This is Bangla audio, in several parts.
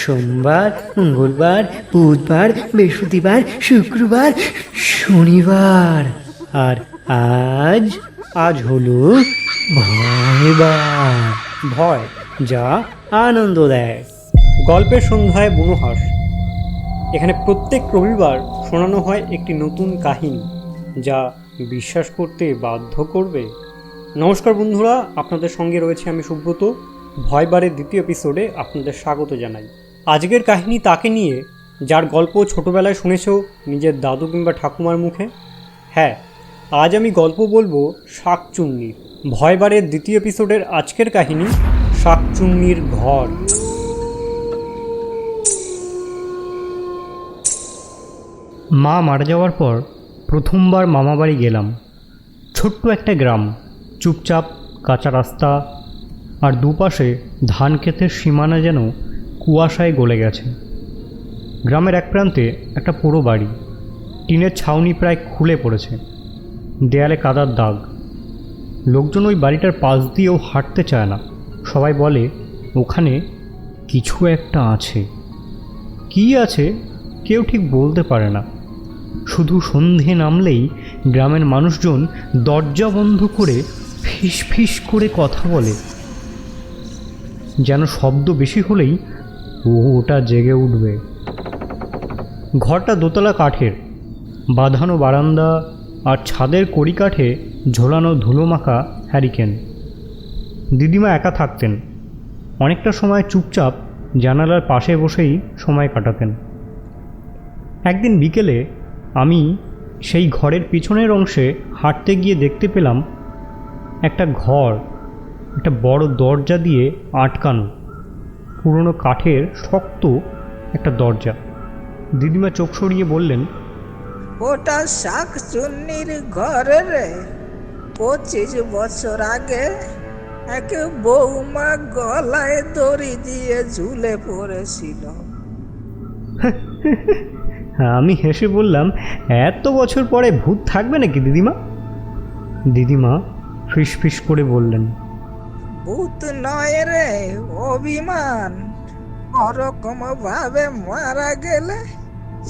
সোমবার, মঙ্গলবার, বুধবার, বৃহস্পতিবার, শুক্রবার, শনিবার। আর আজ আজ হলো ভয়বার। ভয় যা আনন্দ দেয় গল্পের সন্ধ্যায় বনহাস এখানে প্রত্যেক রবিবার শোনানো হয় একটি নতুন কাহিনী, যা বিশ্বাস করতে বাধ্য করবে। নমস্কার বন্ধুরা, আপনাদের সঙ্গে রয়েছে আমি সুব্রত। ভয়বারের দ্বিতীয় এপিসোডে আপনাদের স্বাগত জানাই। আজকের কাহিনী তাকে নিয়ে যার গল্প ছোটবেলায় শুনেছ নিজের দাদু কিংবা ঠাকুমার মুখে? হ্যাঁ আজ আমি গল্প বলব শাকচুন্নির ভয়বারের দ্বিতীয় এপিসোডের আজকের কাহিনী শাকচুন্নির ঘর। মা মারা যাওয়ার পর প্রথমবার মামাবাড়ি গেলাম। ছোট্ট একটা গ্রাম, চুপচাপ কাঁচা রাস্তা, আর দুপাশে ধান ক্ষেতের সীমানা যেন কুয়াশায় গলে গেছে। গ্রামের এক প্রান্তে একটা পুরো বাড়ি। টিনের ছাউনি প্রায় খুলে পড়েছে। দেয়ালে কাদার দাগ। লোকজন ওই বাড়িটার পাশ দিয়েও হাঁটতে চায় না। সবাই বলে, ওখানে কিছু একটা আছে। কী আছে? কেউ ঠিক বলতে পারে না। শুধু সন্ধে নামলেই গ্রামের মানুষজন দরজা বন্ধ করে ফিস ফিস করে কথা বলে। যেন শব্দ বেশি হলেই ওটা জেগে উঠবে। ঘরটা দোতলা কাঠের। বাঁধানো বারান্দা আর ছাদের কড়িকাঠে ঝোলানো ধুলোমাখা হ্যারিকেন। দিদিমা একা থাকতেন। অনেকটা সময় চুপচাপ জানালার পাশে বসেই সময় কাটাতেন। একদিন বিকেলে আমি সেই ঘরের পিছনের অংশে হাঁটতে গিয়ে দেখতে পেলাম একটা ঘর, একটা বড় দরজা দিয়ে আটকানো। পুরনো কাঠের শক্ত একটা দরজা। দিদিমা চোখ সরিয়ে বললেন ওটা শাক চুন্নির ঘরে রে। পঁচিশ বছর আগে এক বৌমা গলায় দড়ি দিয়ে ঝুলে পড়েছিল। হ্যাঁ আমি হেসে বললাম এত বছর পরে ভূত থাকবে নাকি দিদিমা? দিদিমা ফিস ফিস করে বললেন ভূত নয় রে, অভিমান। ওরকম ভাবে মারা গেলে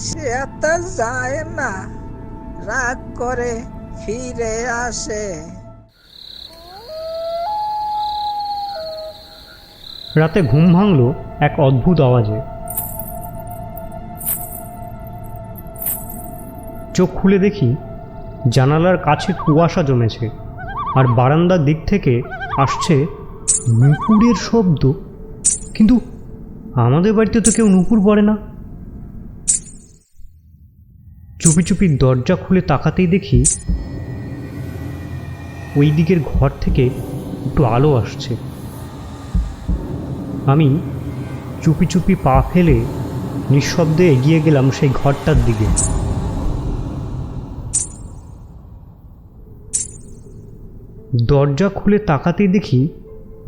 সে এত যায় না। রাগ করে ফিরে আসে। রাতে ঘুম ভাঙল এক অদ্ভুত আওয়াজে। চোখ খুলে দেখি জানালার কাছে কুয়াশা জমেছে, আর বারান্দার দিক থেকে আসছে নুপুরের শব্দ? কিন্তু আমাদের বাড়িতে তো কেউ নুপুর পড়ে না। চুপি চুপি দরজা খুলে তাকাতেই দেখি ওই দিকের ঘর থেকে একটু আলো আসছে। আমি চুপি চুপি পা ফেলে নিঃশব্দে এগিয়ে গেলাম সেই ঘরটার দিকে। দরজা খুলে তাকাতেই দেখি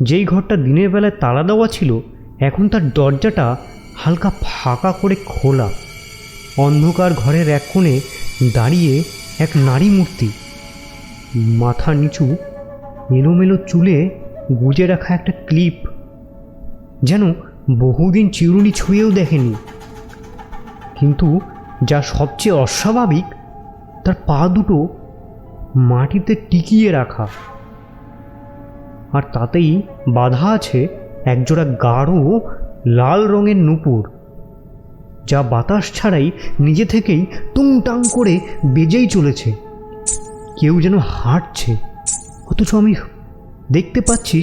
যেই ঘরটা দিনের বেলায় তালা দেওয়া ছিল, এখন তার দরজাটা হালকা ফাঁকা করে খোলা। অন্ধকার ঘরের এক কোণে দাঁড়িয়ে এক নারী মূর্তি। মাথা নিচু, এলোমেলো চুলে গুজে রাখা একটা ক্লিপ, যেন বহুদিন চিরুনি ছুঁয়েও দেখেনি। কিন্তু যা সবচেয়ে অস্বাভাবিক, তার পা দুটো মাটিতে টিকিয়ে রাখা। আর তাতেই বাধা আছে একজোড়া গাঢ়, লাল রঙের নুপুর, যা বাতাস ছাড়াই নিজে থেকেই টুংটাং করে বেজেই চলেছে। কেউ যেন হাঁটছে, অথচ আমি দেখতে পাচ্ছি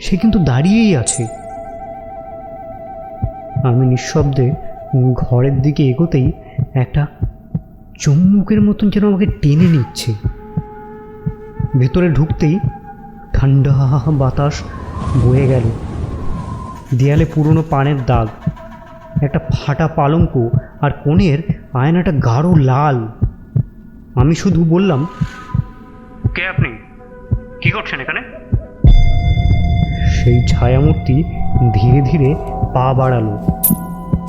সে কিন্তু দাঁড়িয়েই আছে। আমি নিঃশব্দে ঘরের দিকে এগোতেই একটা চুম্বুকের মতন যেন আমাকে টেনে নিচ্ছে। ভেতরে ঢুকতেই ঠান্ডা বাতাস বয়ে গেল। দেয়ালে পুরনো পানের দাগ একটা ফাটা পালঙ্ক আর কোণের আয়নাটা গাঢ় লাল। আমি শুধু বললাম কে আপনি? কি করছেন এখানে? সেই ছায়ামূর্তি ধীরে ধীরে পা বাড়ালো।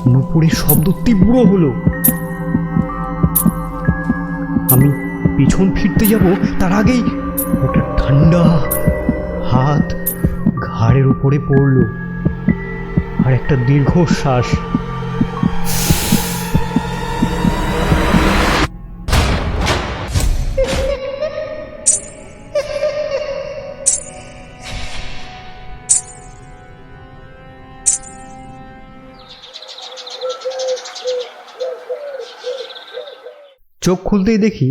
নুপুরের শব্দ তীব্র হলো। আমি পিছন ফিরতে যাব তার আগেই ওটা ঠান্ডা হাত ঘাড়ের উপরে পড়ল আর একটা দীর্ঘশ্বাস। চোখ খুলতেই দেখি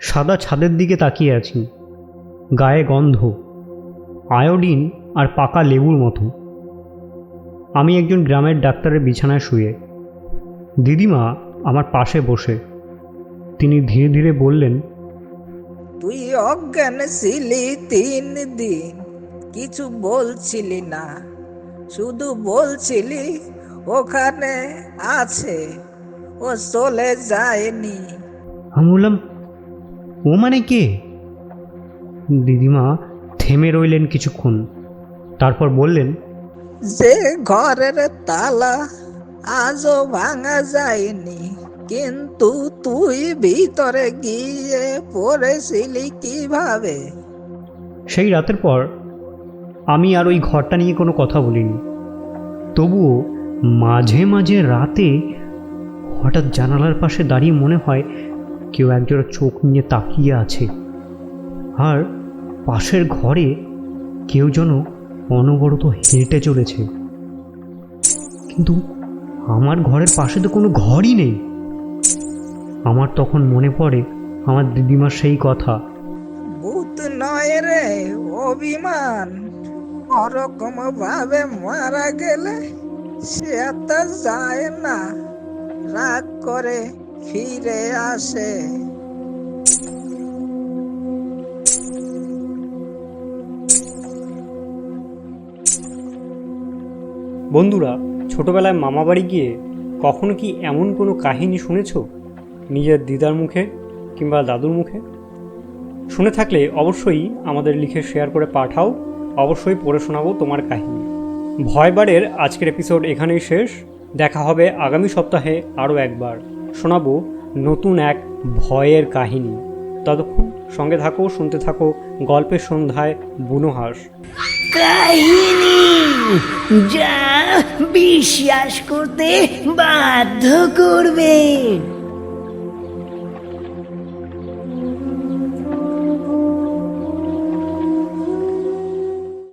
সাদা ছাদের দিকে তাকিয়ে আছি। গায়ে গন্ধ আয়োডিন আর পাকা লেবুর মতো। আমি একজন গ্রামের ডাক্তারের বিছানায় শুয়ে দিদিমা আমার পাশে বসে তিনি ধীরে ধীরে বললেন তুই অজ্ঞান ছিলি তিন দিন কিছু বলছিলি না। শুধু বলছিলি ওখানে আছে ও চলে যায়নি। আমি বললাম ও মানে কে? দিদিমা থেমে রইলেন কিছুক্ষণ। তারপর বললেন যে ঘরের তালা আজও ভাঙা যায়নি কিন্তু তুই ভিতরে গিয়ে পড়েছিলি কীভাবে? সেই রাতের পর আমি আর ওই ঘরটা নিয়ে কোনো কথা বলিনি। তবুও মাঝে মাঝে রাতে হঠাৎ জানালার পাশে দাঁড়িয়ে মনে হয় কেউ একজোড়া চোখ নিয়ে তাকিয়ে আছে। আর পাশের ঘরে কেউ যেন অনবরত হেঁটে চলেছে। কিন্তু আমার ঘরের পাশে তো কোনো ঘরই নেই। আমার তখন মনে পড়ে আমার দিদিমার সেই কথা। ভূত নয় রে, অভিমান। ওরকম ভাবে মারা গেলে সে এত যায় না। রাগ করে ফিরে আসে। বন্ধুরা, ছোটবেলায় মামাবাড়ি গিয়ে কখনো কি এমন কোনো কাহিনী শুনেছ? নিজের দিদার মুখে কিংবা দাদুর মুখে? শুনে থাকলে অবশ্যই আমাদের লিখে শেয়ার করে পাঠাও, অবশ্যই পড়ে শোনাবো তোমার কাহিনী। ভয়বারের আজকের এপিসোড এখানেই শেষ। দেখা হবে আগামী সপ্তাহে আরও একবার। শোনাবো নতুন এক ভয়ের কাহিনী। ততক্ষণ সঙ্গে থাকো, শুনতে থাকো গল্পের সন্ধ্যায় বুনোহাস কাহিনী বিশ্বাস করতে বাধ্য করবে।